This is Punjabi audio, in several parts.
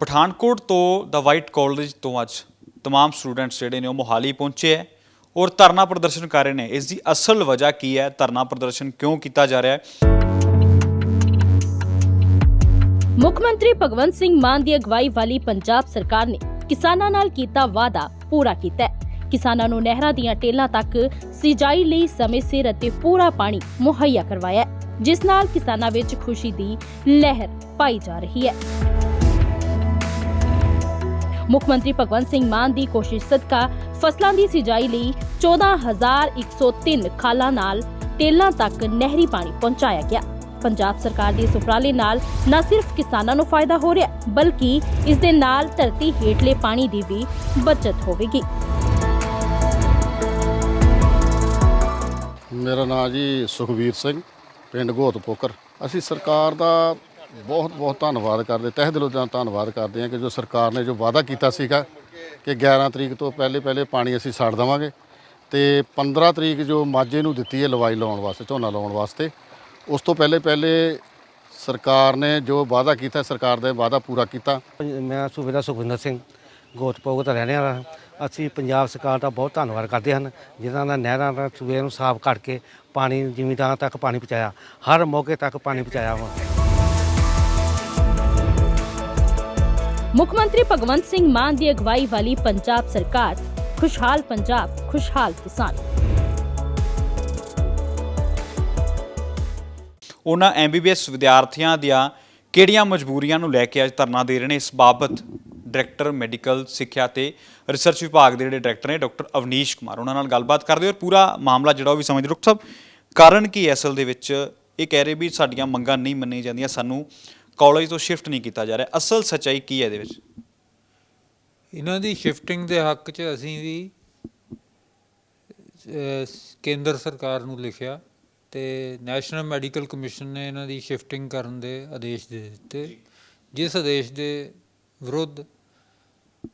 ਪਠਾਨਕੋਟ ਤੋਂ ਦਾ ਵਾਈਟ ਕਾਲਜ ਤੋਂ ਅੱਜ तमाम ਸਟੂਡੈਂਟਸ ਜਿਹੜੇ ਨੇ ਉਹ ਮੋਹਾਲੀ ਪਹੁੰਚੇ ਹੈ ਔਰ ਧਰਨਾ ਪ੍ਰਦਰਸ਼ਨ ਕਰ ਰਹੇ ਨੇ ਇਸ ਦੀ ਅਸਲ ਵਜ੍ਹਾ ਕੀ ਹੈ ਧਰਨਾ ਪ੍ਰਦਰਸ਼ਨ ਕਿਉਂ ਕੀਤਾ ਜਾ ਰਿਹਾ ਹੈ ਮੁੱਖ ਮੰਤਰੀ ਭਗਵੰਤ ਸਿੰਘ ਮਾਨ ਦੀ ਅਗਵਾਈ ਵਾਲੀ ਪੰਜਾਬ ਸਰਕਾਰ ਨੇ ਕਿਸਾਨਾਂ ਨਾਲ ਕੀਤਾ ਵਾਅਦਾ ਪੂਰਾ ਕੀਤਾ ਹੈ ਕਿਸਾਨਾਂ ਨੂੰ ਨਹਿਰਾਂ ਦੀਆਂ ਟੇਲਾਂ ਤੱਕ ਸਿੰਜਾਈ ਲਈ ਸਮੇਂ ਸਿਰ ਅਤੇ ਪੂਰਾ ਪਾਣੀ ਮੁਹੱਈਆ ਕਰਵਾਇਆ ਹੈ, ਜਿਸ ਨਾਲ ਕਿਸਾਨਾਂ ਵਿੱਚ ਖੁਸ਼ੀ ਦੀ ਲਹਿਰ ਪਾਈ ਜਾ ਰਹੀ ਹੈ ਮੁੱਖ ਮੰਤਰੀ ਭਗਵੰਤ ਸਿੰਘ ਮਾਨ ਦੀ ਕੋਸ਼ਿਸ਼ ਸਦਕਾ ਫਸਲਾਂ ਦੀ ਸਿੰਜਾਈ ਲਈ 14103 ਖਾਲਾਂ ਨਾਲ ਟੇਲਾਂ ਤੱਕ ਨਹਿਰੀ ਪਾਣੀ ਪਹੁੰਚਾਇਆ ਗਿਆ। ਪੰਜਾਬ ਸਰਕਾਰ ਦੇ ਇਸ ਉਪਰਾਲੇ ਨਾਲ ਨਾ ਸਿਰਫ ਕਿਸਾਨਾਂ ਨੂੰ ਫਾਇਦਾ ਹੋ ਰਿਹਾ, ਬਲਕਿ ਇਸ ਦੇ ਨਾਲ ਧਰਤੀ ਹੇਠਲੇ ਪਾਣੀ ਦੀ ਵੀ ਬਚਤ ਹੋਵੇਗੀ। ਮੇਰਾ ਨਾਮ ਜੀ ਸੁਖਵੀਰ ਸਿੰਘ, ਪਿੰਡ ਗੋਤ ਅਸੀਂ ਸਰਕਾਰ ਦਾ ਬਹੁਤ ਬਹੁਤ ਧੰਨਵਾਦ ਕਰਦੇ, ਤਹਿ ਦਿਲੋਂ ਦਾ ਧੰਨਵਾਦ ਕਰਦੇ ਹਾਂ ਕਿ ਜੋ ਸਰਕਾਰ ਨੇ ਜੋ ਵਾਅਦਾ ਕੀਤਾ ਸੀਗਾ ਕਿ 11 ਤਰੀਕ ਤੋਂ ਪਹਿਲੇ ਪਹਿਲੇ ਪਾਣੀ ਅਸੀਂ ਛੱਡ ਦੇਵਾਂਗੇ ਤੇ 15 ਤਰੀਕ ਜੋ ਮਾਝੇ ਨੂੰ ਦਿੱਤੀ ਹੈ ਲਵਾਈ ਲਾਉਣ ਵਾਸਤੇ, ਝੋਨਾ ਲਾਉਣ ਵਾਸਤੇ, ਉਸ ਤੋਂ ਪਹਿਲੇ ਪਹਿਲੇ ਸਰਕਾਰ ਨੇ ਜੋ ਵਾਅਦਾ ਕੀਤਾ, ਸਰਕਾਰ ਦਾ ਵਾਅਦਾ ਪੂਰਾ ਕੀਤਾ। ਮੈਂ ਸੂਬੇਦਾਰ ਸੁਖਵਿੰਦਰ ਸਿੰਘ ਗੋਤਪੋਗ ਦਾ ਰਹਿਣ ਵਾਲਾ ਹਾਂ। ਅਸੀਂ ਪੰਜਾਬ ਸਰਕਾਰ ਦਾ ਬਹੁਤ ਧੰਨਵਾਦ ਕਰਦੇ ਹਨ, ਜਿਨ੍ਹਾਂ ਨੇ ਨਹਿਰਾਂ ਦਾ ਸੂਬੇ ਨੂੰ ਸਾਫ਼ ਕਰਕੇ ਪਾਣੀ, ਜ਼ਿਮੀਦਾਰਾਂ ਤੱਕ ਪਾਣੀ ਪਹੁੰਚਾਇਆ। ਹਰ ਮੌਕੇ ਤੱਕ ਪਾਣੀ ਪਹੁੰਚਾਇਆ ਵਾ। ਮੁੱਖ ਮੰਤਰੀ ਭਗਵੰਤ ਸਿੰਘ ਮਾਨ ਦੀ ਅਗਵਾਈ ਵਾਲੀ ਪੰਜਾਬ ਸਰਕਾਰ, ਖੁਸ਼ਹਾਲ ਪੰਜਾਬ, ਖੁਸ਼ਹਾਲ ਕਿਸਾਨ। ਉਹਨਾਂ ਐਮਬੀਬੀਐਸ ਵਿਦਿਆਰਥੀਆਂ ਦੀਆਂ ਕਿਹੜੀਆਂ ਮਜਬੂਰੀਆਂ ਨੂੰ ਲੈ ਕੇ ਅੱਜ ਧਰਨਾ ਦੇ ਰਹੇ ਨੇ? ਇਸ ਬਾਬਤ ਡਾਇਰੈਕਟਰ, ਮੈਡੀਕਲ, ਸਿੱਖਿਆ ਤੇ ਰਿਸਰਚ ਵਿਭਾਗ ਦੇ ਜਿਹੜੇ ਡਾਇਰੈਕਟਰ ਨੇ, ਡਾਕਟਰ ਅਵਨੀਸ਼ ਕੁਮਾਰ, ਉਹਨਾਂ ਨਾਲ ਗੱਲਬਾਤ ਕਰਦੇ ਔਰ ਪੂਰਾ ਮਾਮਲਾ ਜਿਹੜਾ ਉਹ ਵੀ ਸਮਝਦੇ ਡਾਕਟਰ ਸਾਹਿਬ, ਕਾਰਨ ਕੀ ਅਸਲ ਦੇ ਵਿੱਚ? ਇਹ ਕਹਿ ਰਹੇ ਵੀ ਸਾਡੀਆਂ ਮੰਗਾਂ ਨਹੀਂ ਮੰਨੀਆਂ ਜਾਂਦੀਆਂ, ਸਾਨੂੰ ਕਾਲਜ ਤੋਂ ਸ਼ਿਫਟ ਨਹੀਂ ਕੀਤਾ ਜਾ ਰਿਹਾ। ਅਸਲ ਸੱਚਾਈ ਕੀ ਹੈ ਇਹਦੇ ਵਿੱਚ? ਇਹਨਾਂ ਦੀ ਸ਼ਿਫਟਿੰਗ ਦੇ ਹੱਕ 'ਚ ਅਸੀਂ ਵੀ ਕੇਂਦਰ ਸਰਕਾਰ ਨੂੰ ਲਿਖਿਆ ਤੇ ਨੈਸ਼ਨਲ ਮੈਡੀਕਲ ਕਮਿਸ਼ਨ ਨੇ ਇਹਨਾਂ ਦੀ ਸ਼ਿਫਟਿੰਗ ਕਰਨ ਦੇ ਆਦੇਸ਼ ਦੇ ਦਿੱਤੇ। ਜਿਸ ਆਦੇਸ਼ ਦੇ ਵਿਰੁੱਧ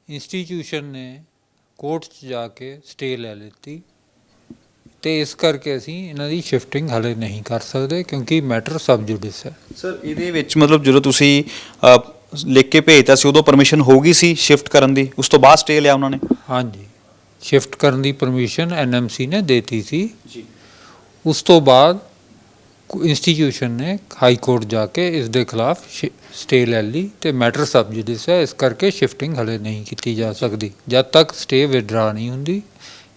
ਇੰਸਟੀਚਿਊਸ਼ਨ ਨੇ ਕੋਰਟ 'ਚ ਜਾ ਕੇ ਸਟੇ ਲੈ ਲਿੱਤੀ। ਤੇ ਇਸ ਕਰਕੇ ਅਸੀਂ ਇਹਨਾਂ ਦੀ ਸ਼ਿਫਟਿੰਗ ਹਲੇ ਨਹੀਂ ਕਰ ਸਕਦੇ ਕਿਉਂਕਿ ਮੈਟਰ ਸਬ ਜੁਡਿਸ ਹੈ। ਸਰ ਇਹਦੇ ਵਿੱਚ ਮਤਲਬ ਜਦੋਂ ਤੁਸੀਂ ਅ, ਲਿਖ ਕੇ ਭੇਜਤਾ ਸੀ ਉਦੋਂ ਪਰਮਿਸ਼ਨ ਹੋ ਗਈ ਸੀ ਸ਼ਿਫਟ ਕਰਨ ਦੀ? ਉਸ ਤੋਂ ਬਾਅਦ ਸਟੇ ਲਿਆ ਉਹਨਾਂ ਨੇ? ਹਾਂਜੀ। ਸ਼ਿਫਟ ਕਰਨ ਦੀ ਪਰਮਿਸ਼ਨ ਐਨਐਮਸੀ ਨੇ ਦੇਤੀ ਸੀ। ਜੀ। ਉਸ ਤੋਂ ਬਾਅਦ ਇੰਸਟੀਚਿਊਸ਼ਨ ਨੇ ਹਾਈ ਕੋਰਟ ਜਾ ਕੇ ਇਸ ਦੇ ਖਿਲਾਫ ਸਟੇ ਲੈ ਲਈ ਤੇ ਮੈਟਰ ਸਬ ਜੁਡਿਸ ਹੈ। ਇਸ ਕਰਕੇ ਸ਼ਿਫਟਿੰਗ ਹਲੇ ਨਹੀਂ ਕੀਤੀ ਜਾ ਸਕਦੀ। ਜਦ ਤੱਕ ਸਟੇ ਵਿਡਰਾ ਨਹੀਂ ਹੁੰਦੀ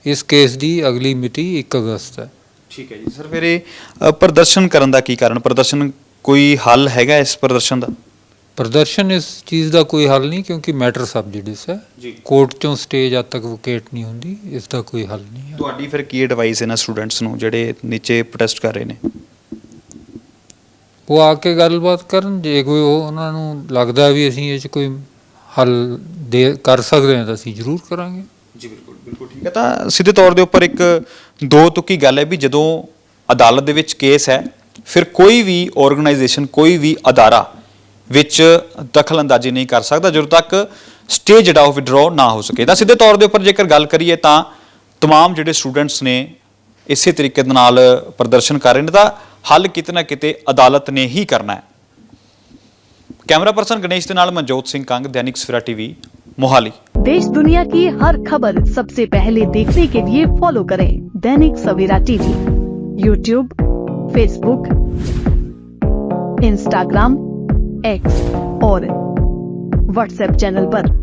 ਇਸ ਕੇਸ ਦੀ ਅਗਲੀ ਮਿਤੀ 1 ਅਗਸਤ ਹੈ। ਠੀਕ ਹੈ ਜੀ। ਸਰ ਫਿਰ ਇਹ ਅ, ਪ੍ਰਦਰਸ਼ਨ ਕਰਨ ਦਾ ਕੀ ਕਾਰਨ? ਪ੍ਰਦਰਸ਼ਨ ਕੋਈ ਹੱਲ ਹੈਗਾ ਇਸ ਪ੍ਰਦਰਸ਼ਨ ਦਾ? ਪ੍ਰਦਰਸ਼ਨ ਇਸ ਚੀਜ਼ ਦਾ ਕੋਈ ਹੱਲ ਨਹੀਂ ਕਿਉਂਕਿ ਮੈਟਰ ਸਬ ਜੁਡਿਸ ਹੈ। ਜੀ। ਕੋਰਟ ਚੋਂ ਸਟੇ ਜਦ ਤੱਕ ਵਕੇਟ ਨਹੀਂ ਹੁੰਦੀ ਇਸ ਦਾ ਕੋਈ ਹੱਲ ਨਹੀਂ ਹੈ। ਤੁਹਾਡੀ ਫਿਰ ਕੀ ਐਡਵਾਈਸ ਇਹਨਾਂ ਸਟੂਡੈਂਟਸ ਨੂੰ ਜਿਹੜੇ ਨੀਚੇ ਪ੍ਰੋਟੈਸਟ ਕਰ ਰਹੇ ਨੇ? ਉਹ ਆ ਕੇ ਗੱਲਬਾਤ ਕਰਨ ਜੇ ਕੋਈ ਉਹ ਉਹਨਾਂ ਨੂੰ ਲੱਗਦਾ ਵੀ ਅਸੀਂ ਇਹ 'ਚ ਕੋਈ ਹੱਲ ਦੇ ਕਰ ਸਕਦੇ ਹਾਂ ਤਾਂ ਅਸੀਂ ਜ਼ਰੂਰ ਕਰਾਂਗੇ। ਜੀ ਬਿਲਕੁਲ। ਬਿਲਕੁਲ ਠੀਕ ਹੈ ਤਾਂ ਸਿੱਧੇ ਤੌਰ ਦੇ ਉੱਪਰ ਇੱਕ ਦੋ ਤੁੱਕੀ ਗੱਲ ਹੈ ਵੀ ਜਦੋਂ ਅਦਾਲਤ ਦੇ ਵਿੱਚ ਕੇਸ ਹੈ ਫਿਰ ਕੋਈ ਵੀ ਆਰਗੇਨਾਈਜੇਸ਼ਨ ਕੋਈ ਵੀ ਅਦਾਰਾ ਵਿੱਚ ਦਖਲ ਅੰਦਾਜ਼ੀ ਨਹੀਂ ਕਰ ਸਕਦਾ ਜਦੋਂ ਤੱਕ ਸਟੇ ਜਿਹੜਾ ਉਹ ਵਿਡਰਾਅ ਨਾ ਹੋ ਸਕੇ ਤਾਂ ਸਿੱਧੇ ਤੌਰ ਦੇ ਉੱਪਰ ਜੇਕਰ ਗੱਲ ਕਰੀਏ ਤਾਂ तमाम ਜਿਹੜੇ ਸਟੂਡੈਂਟਸ ਨੇ ਇਸੇ ਤਰੀਕੇ ਦੇ ਨਾਲ ਪ੍ਰਦਰਸ਼ਨ ਕਰ ਰਹੇ ਨੇ ਤਾਂ ਹੱਲ ਕਿਤੇ ਨਾ ਕਿਤੇ ਅਦਾਲਤ ਨੇ ਹੀ ਕਰਨਾ ਹੈ ਕੈਮਰਾ ਪਰਸਨ ਗਣੇਸ਼ ਦੇ ਨਾਲ ਮਨਜੋਤ ਸਿੰਘ ਕੰਗ ਦੈਨਿਕ ਸਵੇਰਾ ਟੀਵੀ ਮੋਹਾਲੀ देश दुनिया की हर खबर सबसे पहले देखने के लिए फॉलो करें Dainik Savera TV YouTube Facebook Instagram X और व्हाट्सएप चैनल पर।